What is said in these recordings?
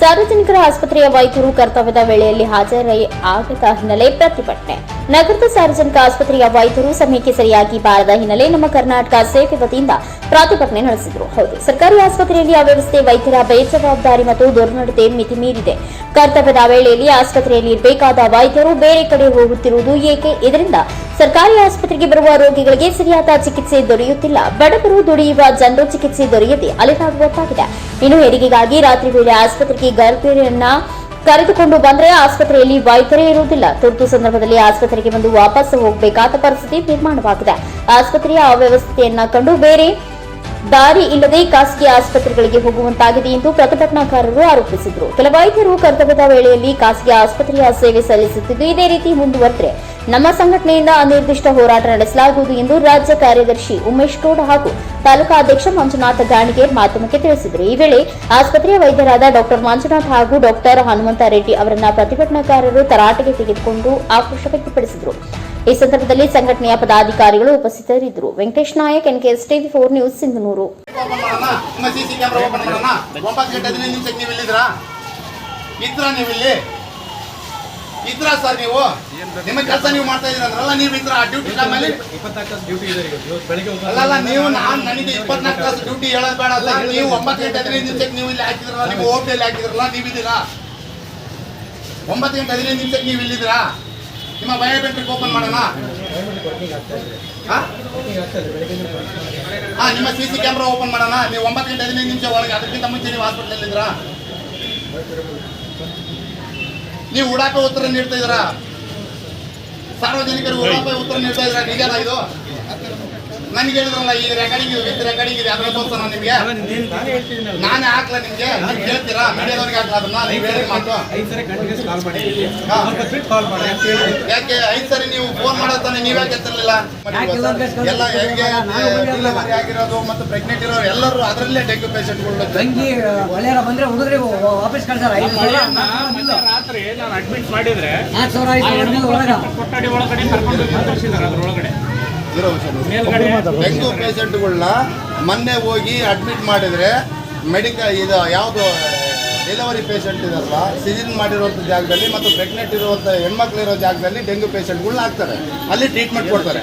ಸಾರ್ವಜನಿಕರ ಆಸ್ಪತ್ರೆಯ ವೈದ್ಯರು ಕರ್ತವ್ಯದ ವೇಳೆಯಲ್ಲಿ ಹಾಜರಾಗಿ ಆಗದ ಹಿನ್ನೆಲೆ ಪ್ರತಿಭಟನೆ. ನಗರದ ಸಾರ್ವಜನಿಕ ಆಸ್ಪತ್ರೆಯ ವೈದ್ಯರು ಸಮಯಕ್ಕೆ ಸರಿಯಾಗಿ ಬಾರದ ಹಿನ್ನೆಲೆ ನಮ್ಮ ಕರ್ನಾಟಕ ಸೇವೆ ವತಿಯಿಂದ ಪ್ರತಿಭಟನೆ ನಡೆಸಿದರು. ಹೌದು, ಸರ್ಕಾರಿ ಆಸ್ಪತ್ರೆಯಲ್ಲಿ ಅವ್ಯವಸ್ಥೆ ವೈದ್ಯರ ಬೇಜವಾಬ್ದಾರಿ ಮತ್ತು ದುರ್ನಡತೆ ಮಿತಿ ಮೀರಿದೆ. ಕರ್ತವ್ಯದ ವೇಳೆಯಲ್ಲಿ ಆಸ್ಪತ್ರೆಯಲ್ಲಿ ಇರಬೇಕಾದ ವೈದ್ಯರು ಬೇರೆ ಕಡೆ ಹೋಗುತ್ತಿರುವುದು ಏಕೆ? ಇದರಿಂದ ಸರ್ಕಾರಿ ಆಸ್ಪತ್ರೆಗೆ ಬರುವ ರೋಗಿಗಳಿಗೆ ಸರಿಯಾದ ಚಿಕಿತ್ಸೆ ದೊರೆಯುತ್ತಿಲ್ಲ. ಬಡವರು ದುಡಿಯುವ ಜನರು ಚಿಕಿತ್ಸೆ ದೊರೆಯದೆ ಅಲೆದಾಡುವಂತಾಗಿದೆ. ಇನ್ನು ಹೆರಿಗೆಗಾಗಿ ರಾತ್ರಿ ವೇಳೆ ಆಸ್ಪತ್ರೆಗೆ ಗರ್ಭಿಣಿಯನ್ನ ಕರೆದುಕೊಂಡು ಬಂದರೆ ಆಸ್ಪತ್ರೆಯಲ್ಲಿ ವೈದ್ಯರೇ ಇರುವುದಿಲ್ಲ. ತುರ್ತು ಸಂದರ್ಭದಲ್ಲಿ ಆಸ್ಪತ್ರೆಗೆ ಬಂದು ವಾಪಸ್ ಹೋಗಬೇಕಾದ ಪರಿಸ್ಥಿತಿ ನಿರ್ಮಾಣವಾಗಿದೆ. ಆಸ್ಪತ್ರೆಯ ಅವ್ಯವಸ್ಥೆಯನ್ನ ಕಂಡು ಬೇರೆ ದಾರಿ ಇಲ್ಲದೆ ಖಾಸಗಿ ಆಸ್ಪತ್ರೆಗಳಿಗೆ ಹೋಗುವಂತಾಗಿದೆ ಎಂದು ಪ್ರತಿಭಟನಾಕಾರರು ಆರೋಪಿಸಿದರು. ಕೆಲ ವೈದ್ಯರು ಕರ್ತವ್ಯದ ವೇಳೆಯಲ್ಲಿ ಖಾಸಗಿ ಆಸ್ಪತ್ರೆಯ ಸೇವೆ ಸಲ್ಲಿಸುತ್ತಿದ್ದು, ಇದೇ ರೀತಿ ಮುಂದುವರೆದರೆ ನಮ್ಮ ಸಂಘಟನೆಯಿಂದ ಅನಿರ್ದಿಷ್ಟ ಹೋರಾಟ ನಡೆಸಲಾಗುವುದು ಎಂದು ರಾಜ್ಯ ಕಾರ್ಯದರ್ಶಿ ಉಮೇಶ್ ಗೌಡ ಹಾಗೂ ತಾಲೂಕಾ ಅಧ್ಯಕ್ಷ ಮಂಜುನಾಥ ಗಾಣಿಗೇರ್ ಮಾಧ್ಯಮಕ್ಕೆ ತಿಳಿಸಿದರು. ಈ ವೇಳೆ ಆಸ್ಪತ್ರೆಯ ವೈದ್ಯರಾದ ಡಾಕ್ಟರ್ ಮಂಜುನಾಥ್ ಹಾಗೂ ಡಾಕ್ಟರ್ ಹನುಮಂತ ರೆಡ್ಡಿ ಅವರನ್ನ ಪ್ರತಿಭಟನಾಕಾರರು ತರಾಟೆಗೆ ತೆಗೆದುಕೊಂಡು ಆಕ್ರೋಶ ವ್ಯಕ್ತಪಡಿಸಿದರು. ಈ ಸಂದರ್ಭದಲ್ಲಿ ಸಂಘಟನೆಯ ಪದಾಧಿಕಾರಿಗಳು ಉಪಸ್ಥಿತರಿದ್ದರು. Venkatesh Nayak, NKS TV four news, Sindhanur. ನಿಮಿಷಕ್ಕೆ ನೀವು ಇಲ್ಲಿ ಇದ್ರಾ ಸರ್ ನೀವು ನಿಮ್ಮ ಕೆಲಸ ನೀವು ಮಾಡ್ತಾ ನೀವು ಇದ್ರ ಡ್ಯೂಟಿ ಅಲ್ಲಲ್ಲ, ನೀವು ನಾನು ನನಗೆ ಇಪ್ಪತ್ನಾಲ್ಕು ತಾಸು ಡ್ಯೂಟಿ ಬೇಡ ನೀವು ಒಂಬತ್ತು ಗಂಟೆ ಹದಿನೈದು ನಿಮಿಷಕ್ಕೆ ನೀವು ಇಲ್ಲಿ ಹಾಕಿದ್ರಲ್ಲ, ನೀವು ಓಪಿಯಲ್ಲಿ ಹಾಕಿದ್ರಲ್ಲ ನೀವು ಇದ್ದೀರಾ ಒಂಬತ್ತು ಗಂಟೆ ಹದಿನೈದು ನಿಮಿಷಕ್ಕೆ ನೀವು ಇಲ್ಲಿದ್ದೀರಾ ನಿಮ್ಮ ಬಯೋಮೆಟ್ರಿಕ್ ಓಪನ್ ಮಾಡೋಣ. ಹಾ? ನಿಮ್ಮ ಸಿ ಸಿ ಕ್ಯಾಮ್ರಾ ಓಪನ್ ಮಾಡೋಣ. ನೀವು ಒಂಬತ್ತು ಗಂಟೆ ಹದಿನೈದು ನಿಮಿಷ ಒಳಗೆ, ಅದಕ್ಕಿಂತ ಮುಂಚೆ ನೀವು ಹಾಸ್ಪಿಟಲ್ ಇದ್ರಾ ನೀವು ಉಡಾಪೆ ಉತ್ತರ ನೀಡ್ತಾ ಇದ್ದೀರಾ? ಸಾರ್ವಜನಿಕರು ಉಡಾಪೆ ಉತ್ತರ ನೀಡ್ತಾ ಇದ್ದೀರಾ? ನಿಜನಾ ಇದು? ನನಗೆ ಹೇಳಿದ್ರಲ್ಲ ಈ ರೆಕಾರ್ಡಿಂಗ್ ವಿತ್ ರೆಕಾರ್ಡಿಂಗ್ ಇದೆ ಅದನ್ನ ತೋರ್ಸೋಣ ನಿಮಗೆ? ನಾನೇ ಹಾಕ್ಲ ನಾವು ನಿಮ್ಗೆ ನೀವು ಕೇಳ್ತೀರಾ ಮೀಡಿಯಾದವ್ರಿಗೆ ಹಾಕ್ಲಾ ಅದನ್ನ? ನೀವು ಹೇಳಿ ಮಾತು. ಐದು ಸರಿ ಕಂಟಿನ್ಯೂಸ್ ಕಾಲ್ ಮಾಡಿ. ಹಾ. ಸ್ವಲ್ಪ ಕಾಲ್ ಮಾಡಿ ಅಂತ ಹೇಳಿ. ಯಾಕೆ ಐದು ಸರಿ ನೀವು ಫೋನ್ ಮಾಡೋತಾನೆ ನೀವ್ ಯಾಕೆ ಎತ್ತಿರ್ಲಿಲ್ಲ? ಎಲ್ಲ ಹೆಂಗೆ ಡೆಲಿವರಿ ಆಗಿರೋದು ಮತ್ತು ಪ್ರೆಗ್ನೆಂಟ್ ಇರೋರು ಎಲ್ಲರೂ ಅದರಲ್ಲೇ ಡೆಂಗ್ಯೂ ಪೇಷಂಟ್ಗಳು ತಂಗಿ ಒಳ್ಳೆಯರ ಬಂದ್ರೆ ಹುಡುಗರಿಗೆ ವಾಪಸ್ ಕಳ್ಸಾರ ರಾತ್ರಿ ನಾನು ಅಡ್ಮಿಟ್ ಮಾಡಿದ್ರೆ ಕೊಠಡಿ ಒಳಗಡೆ ಕರ್ಕೊಂಡು ಹೋಗಿ ಕಳಿಸಿದ್ದಾರೆ ಡೆಂಗ್ಯೂ ಪೇಷಂಟ್ಗಳನ್ನ ಮೊನ್ನೆ ಹೋಗಿ ಅಡ್ಮಿಟ್ ಮಾಡಿದ್ರೆ ಮೆಡಿಕಲ್ ಇದು ಯಾವುದು ಡೆಲಿವರಿ ಪೇಷಂಟ್ ಇದಲ್ಲ ಸಿಜಿನ್ ಮಾಡಿರುವಂಥ ಜಾಗದಲ್ಲಿ ಮತ್ತು ಪ್ರೆಗ್ನೆಂಟ್ ಇರುವಂಥ ಹೆಣ್ಮಕ್ಳು ಇರೋ ಜಾಗದಲ್ಲಿ ಡೆಂಗ್ಯೂ ಪೇಷಂಟ್ಗಳನ್ನ ಹಾಕ್ತಾರೆ. ಅಲ್ಲಿ ಟ್ರೀಟ್ಮೆಂಟ್ ಕೊಡ್ತಾರೆ.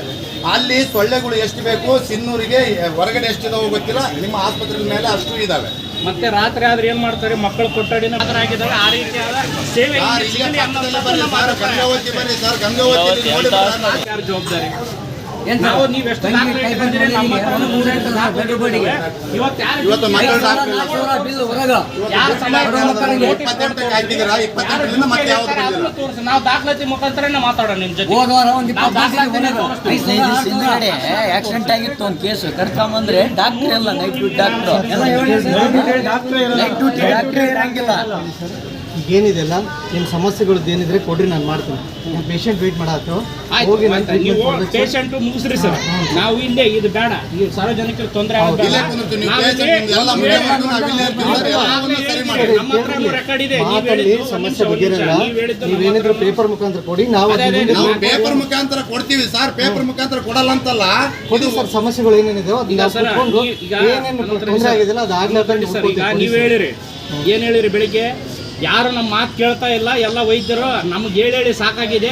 ಅಲ್ಲಿ ಸೊಳ್ಳೆಗಳು ಎಷ್ಟು ಬೇಕು ಸಿನ್ನೂರಿಗೆ ಹೊರಗಡೆ ಎಷ್ಟಿದಾವೋ ಗೊತ್ತಿಲ್ಲ. ನಿಮ್ಮ ಆಸ್ಪತ್ರೆ ಮೇಲೆ ಅಷ್ಟು ಇದಾವೆ. ಮತ್ತೆ ರಾತ್ರಿ ಆದ್ರೆ ಏನ್ ಮಾಡ್ತಾರೆ? ಮಕ್ಕಳು ಕೊಠಡಿನ ಆ ರೀತಿಯಾದ ಜವಾಬ್ದಾರಿ? ನಾವು ದಾಖಲಾತಿ ಮುಖಾಂತರನೇ ಮಾತಾಡೋಣ ನಿಮ್ ಜೊತೆ. ಹಿಂದ್ಗಡೆ ಆಕ್ಸಿಡೆಂಟ್ ಆಗಿತ್ತು ಒಂದು ಕೇಸು ಕರ್ಕೊಂಬಂದ್ರೆ ಡಾಕ್ಟರ್ ಎಲ್ಲ night duty doctor. Night duty doctor ಇರಂಗಿಲ್ಲ. ಏನಿದೆಲ್ಲ ನಿಮ್ಮ ಸಮಸ್ಯೆಗಳು ಏನಿದ್ರೆ ಕೊಡ್ರಿ ನಾನು ಮಾಡ್ತೀನಿ. ಪೇಶೆಂಟ್ ಪೇಷಂಟ್ ವೇಟ್ ಮಾಡಾತು ಹೋಗಿ ನಾನು. ನೀವು ಪೇಷಂಟ್ ಮುಗಿಸ್ರಿ ಸರ್. ನಾವು ಇಲ್ಲೇ ಇದು ಬೇಡ. ಈ ಸಾರ್ವಜನಿಕರಿಗೆ ತೊಂದರೆ ಆಗೋದು ಇಲ್ಲೇ ಬೇಡ. ನೀವು ನಾವು patient ಎಲ್ಲ ಇಲ್ಲೇ ಮುಗಿಯೋವರೆಗೂ ನಾವು ಇಲ್ಲೇ ಇರ್ತೀವಿ. ನಾವು ಎಲ್ಲವನ್ನೂ ಸರಿ ಮಾಡಿ. ನಮ್ಮ ಹತ್ರನೂ ರೆಕಾರ್ಡ್ ಇದೆ. ನೀವು ಮಾತಲ್ಲಿ ಹೇಳಿದ್ದು ಒಂದು ಸಮಸ್ಯೆ ನಿಮಿಷ, ಒಂದು ಬಗೆರಲ್ಲ ನಿಮಿಷ. ನೀವು ಹೇಳಿದ್ದು ನಮ್ಮ ನೀವೇನಿದ್ರು ಹತ್ರ ಪೇಪರ್ ಮುಖಾಂತರ ಕೊಡಿ ನಾವು ಅದೇ, ಅದೇ, ನಾವು ನಾವು ಪೇಪರ್ ಮುಖಾಂತರ ಕೊಡ್ತೀವಿ ಸರ್ ಪೇಪರ್ ಮುಖಾಂತರ ಕೊಡಲ್ಲ ಅಂತಲ್ಲ. ಕೊಡಿ ಸರ್ ಸಮಸ್ಯೆಗಳು ಏನೇನಿದೆ ಅದನ್ನ ಈಗ ನಾವು ಸರ್, ಕುತ್ಕೊಂಡು ಈ- ಈಗ ಏನೇನು ತೊಂದರೆ ಸರ್, ಆಗಿದೆಲ್ಲ ಅದು ಆಗ್ಲಾರ್ದಂಗೆ ಸರ್ ಈಗ ನೀವು ಹೇಳಿರಿ. ಏನ್ ಹೇಳಿರಿ ಬೆಳಿಗ್ಗೆ? ಯಾರು ನಮ್ಮ ಮಾತು ಕೇಳ್ತಾ ಇಲ್ಲ ಎಲ್ಲ ವೈದ್ಯರು ನಮ್ಗೆ ಹೇಳಿ ಹೇಳಿ ಸಾಕಾಗಿದೆ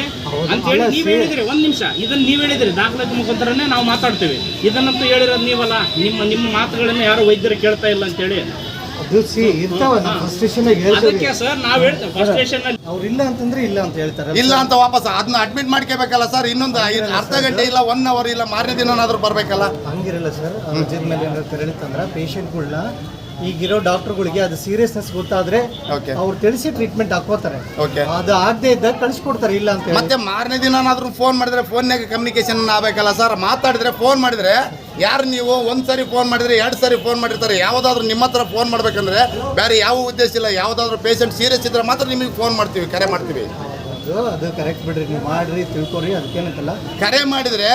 ಅಂತ ಹೇಳಿ ನೀವು. ಹೇಳಿದ್ರಿ ಒಂದ್ ನಿಮಿಷ. ಇದನ್ನ ನೀವು ಹೇಳಿದ್ರಿ ದಾಖಲಾತಿ ಮುಖಾಂತರನೇ ನಾವು ಮಾತಾಡ್ತೀವಿ. ಇದನ್ನಂತೂ ಹೇಳಿರೋದು ನೀವಲ್ಲ ನಿಮ್ಮ ನಿಮ್ಮ ಮಾತುಗಳನ್ನ ಯಾರು ವೈದ್ಯರು ಕೇಳ್ತಾ ಇಲ್ಲ ಅಂತ ಹೇಳಿ. ಅದು ಸಿ ಇರ್ತಾವ ನಮ್ಮ ಫಸ್ಟ್ ಸ್ಟೇಷನ್ ಅದಕ್ಕೆ ಸರ್ ನಾವ್ ಹೇಳ್ತೇವೆ ಫಸ್ಟ್ ಸ್ಟೇಷನ್ ಅಲ್ಲಿ ಅವ್ರು ಇಲ್ಲ ಅಂತಂದ್ರೆ ಇಲ್ಲ ಅಂತ ಹೇಳ್ತಾರೆ. ಇಲ್ಲ ಅಂತ ವಾಪಸ್ ಅದನ್ನ ಅಡ್ಮಿಟ್ ಮಾಡ್ಕೋಬೇಕಲ್ಲ ಸರ್ ಇನ್ನೊಂದು ಅರ್ಧ ಗಂಟೆ ಇಲ್ಲ ಒನ್ ಅವರ್ ಇಲ್ಲ ಮಾರನೇ ದಿನನಾದ್ರೂ ಬರ್ಬೇಕಲ್ಲ. ಹಂಗಿರಲ್ಲ ಸರ್. ಮೇಲೆ ಪೇಷಂಟ್ಗಳನ್ನ ಈಗಿರೋ ಡಾಕ್ಟರ್ಗಳಿಗೆ ಅದು ಸೀರಿಯಸ್ನೆಸ್ ಗೊತ್ತಾದ್ರೆ. ಅವ್ರು ತಿಳಿಸಿ ಟ್ರೀಟ್ಮೆಂಟ್ ಹಾಕೋತಾರೆ. ಅದು ಆಗದೆ ಇದ್ದಾಗ ಕಳಿಸ್ಕೊಡ್ತಾರೆ ಇಲ್ಲ ಅಂತ ಮತ್ತೆ ಮಾರನೇ ದಿನನಾದ್ರೂ ಫೋನ್ ಮಾಡಿದ್ರೆ ಫೋನ್ನಾಗ ಕಮ್ಯುನಿಕೇಶನ್ ಆಗಬೇಕಲ್ಲ ಸರ್ ಮಾತಾಡಿದ್ರೆ ಫೋನ್ ಮಾಡಿದ್ರೆ ಯಾರು ನೀವು ಒಂದ್ಸರಿ ಫೋನ್ ಮಾಡಿದ್ರೆ ಎರಡು ಸಾರಿ ಫೋನ್ ಮಾಡಿರ್ತಾರೆ. ಯಾವುದಾದ್ರೂ ನಿಮ್ಮ ಹತ್ರ ಫೋನ್ ಮಾಡ್ಬೇಕಂದ್ರೆ ಬೇರೆ ಯಾವ ಉದ್ದೇಶ ಇಲ್ಲ. ಯಾವುದಾದ್ರೂ ಪೇಷಂಟ್ ಸೀರಿಯಸ್ ಇದ್ರೆ ಮಾತ್ರ ನಿಮಗೆ ಫೋನ್ ಮಾಡ್ತೀವಿ ಕರೆ ಮಾಡ್ತೀವಿ. ಅದು ಅದು ಕರೆಕ್ಟ್ ಬಿಡ್ರಿ ನೀವು ಮಾಡ್ರಿ ತಿಳ್ಕೊರಿ ಅದಕ್ಕೇನಂತಲ್ಲ ಕರೆ ಮಾಡಿದ್ರೆ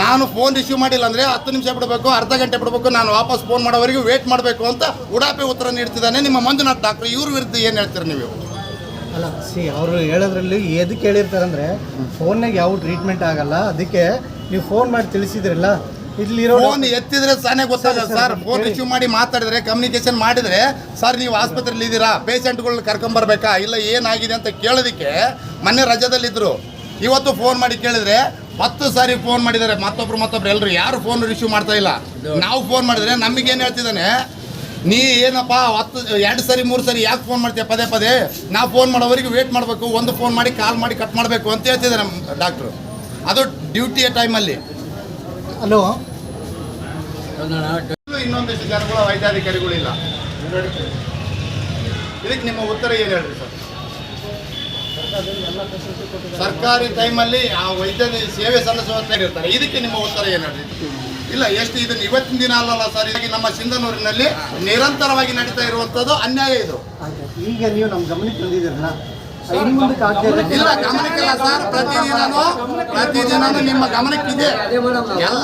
ನಾನು ಫೋನ್ ರಿಸೀವ್ ಮಾಡಿಲ್ಲ ಅಂದ್ರೆ ಹತ್ತು ನಿಮಿಷ ಬಿಡಬೇಕು ಅರ್ಧ ಗಂಟೆ ಬಿಡಬೇಕು ನಾನು ವಾಪಸ್ ಫೋನ್ ಮಾಡೋವರೆಗೂ ವೇಟ್ ಮಾಡಬೇಕು ಅಂತ ಉಡಾಪೆ ಉತ್ತರ ನೀಡ್ತಿದ್ದಾನೆ ನಿಮ್ಮ ಮಂಜುನಾಥ್ ಡಾಕ್ಟರ್. ಇವ್ರ ವಿರುದ್ಧ ಏನು ಹೇಳ್ತೀರಾ ನೀವು? ಅಲ್ಲ ಸಿ ಅವರು ಹೇಳೋದ್ರಲ್ಲಿ ಎದಕ್ಕೆ ಹೇಳಿರ್ತಾರಂದ್ರೆ ಫೋನ್ನಾಗ ಯಾವ ಟ್ರೀಟ್ಮೆಂಟ್ ಆಗಲ್ಲ. ಅದಕ್ಕೆ ನೀವು ಫೋನ್ ಮಾಡಿ ತಿಳಿಸಿದ್ರಲ್ಲ ಇಲ್ಲಿರೋ ಫೋನ್ ಎತ್ತಿದ್ರೆ ಸಾನೇ ಗೊತ್ತಾಗಲ್ಲ ಸರ್ ಫೋನ್ ರಿಸೀವ್ ಮಾಡಿ ಮಾತಾಡಿದ್ರೆ ಕಮ್ಯುನಿಕೇಶನ್ ಮಾಡಿದ್ರೆ ಸರ್ ನೀವು ಆಸ್ಪತ್ರೆಯಲ್ಲಿ ಇದ್ದೀರಾ? ಪೇಷಂಟ್ಗಳನ್ನ ಕರ್ಕೊಂಬರ್ಬೇಕಾ ಇಲ್ಲ ಏನಾಗಿದೆ ಅಂತ ಕೇಳೋದಕ್ಕೆ ಮೊನ್ನೆ ರಜದಲ್ಲಿದ್ದರು ಇವತ್ತು ಫೋನ್ ಮಾಡಿ ಕೇಳಿದ್ರೆ ಹತ್ತು ಸಾರಿ ಫೋನ್ ಮಾಡಿದ್ದಾರೆ. ಮತ್ತೊಬ್ರು ಮತ್ತೊಬ್ರು ಎಲ್ಲರೂ ಯಾರು ಫೋನ್ ರಿಸೀವ್ ಮಾಡ್ತಾ ಇಲ್ಲ? ನಾವು ಫೋನ್ ಮಾಡಿದ್ರೆ ನಮಗೇನು ಹೇಳ್ತಿದ್ದಾನೆ? ನೀ ಏನಪ್ಪ ಹತ್ತು ಎರಡು ಸರಿ ಮೂರು ಸರಿ ಯಾಕೆ ಫೋನ್ ಮಾಡ್ತೀಯ? ಪದೇ ಪದೇ. ನಾವು ಫೋನ್ ಮಾಡೋವರೆಗೆ ವೇಟ್ ಮಾಡಬೇಕು. ಒಂದು ಫೋನ್ ಮಾಡಿ ಕಾಲ್ ಮಾಡಿ ಕಟ್ ಮಾಡಬೇಕು ಅಂತ ಹೇಳ್ತಿದ್ದಾರೆ ಡಾಕ್ಟ್ರು. ಅದು ಡ್ಯೂಟಿಯ ಟೈಮಲ್ಲಿ ಹಲೋ. ಇನ್ನೊಂದಿಷ್ಟು ಜನಗಳು ವೈದ್ಯಾಧಿಕಾರಿಗಳಿಲ್ಲ. ಇದಕ್ಕೆ ನಿಮ್ಮ ಉತ್ತರ ಏನು ಹೇಳ್ರಿ ಸರ್? ಸರ್ಕಾರಿ ಟೈಮಲ್ಲಿ ಆ ವೈದ್ಯ ಸೇವೆ ಸಲ್ಲಿಸುವ ಇರ್ತಾರೆ. ಇದಕ್ಕೆ ನಿಮ್ಮ ಉತ್ತರ ಏನು ಹೇಳ್ರಿ? ಇಲ್ಲ ಎಷ್ಟು ಇದನ್ನ ಇವತ್ತಿನ ದಿನ ಅಲ್ಲಲ್ಲ ಸರ್. ನಮ್ಮ ಸಿಂಧನೂರಿನಲ್ಲಿ ನಿರಂತರವಾಗಿ ನಡೀತಾ ಇರುವಂತದ್ದು ಅನ್ಯಾಯ ಇದು. ಈಗ ನೀವು ನಮ್ಮ ಗಮನಕ್ಕೆ ತಂದಿದ್ದೀರಲ್ಲ ಇಲ್ಲ ಗಮನಕ್ಕಿಲ್ಲ ಸರ್. ಪ್ರತಿದಿನನೂ ಪ್ರತಿದಿನನೂ ನಿಮ್ಮ ಗಮನಕ್ಕಿದೆ. ಎಲ್ಲ